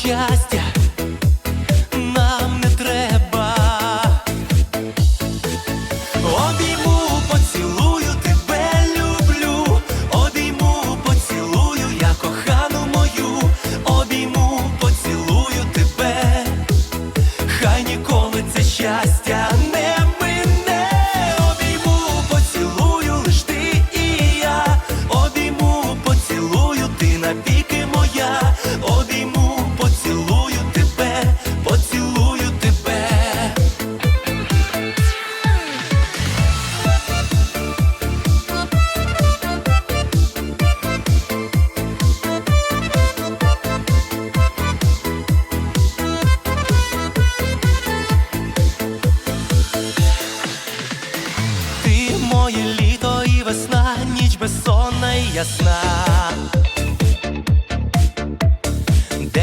щастя нам не треба. Обійму, поцілую, тебе люблю. Обійму, поцілую, я кохану мою. Обійму, поцілую тебе. Хай ніколи це щастя безсонна і ясна.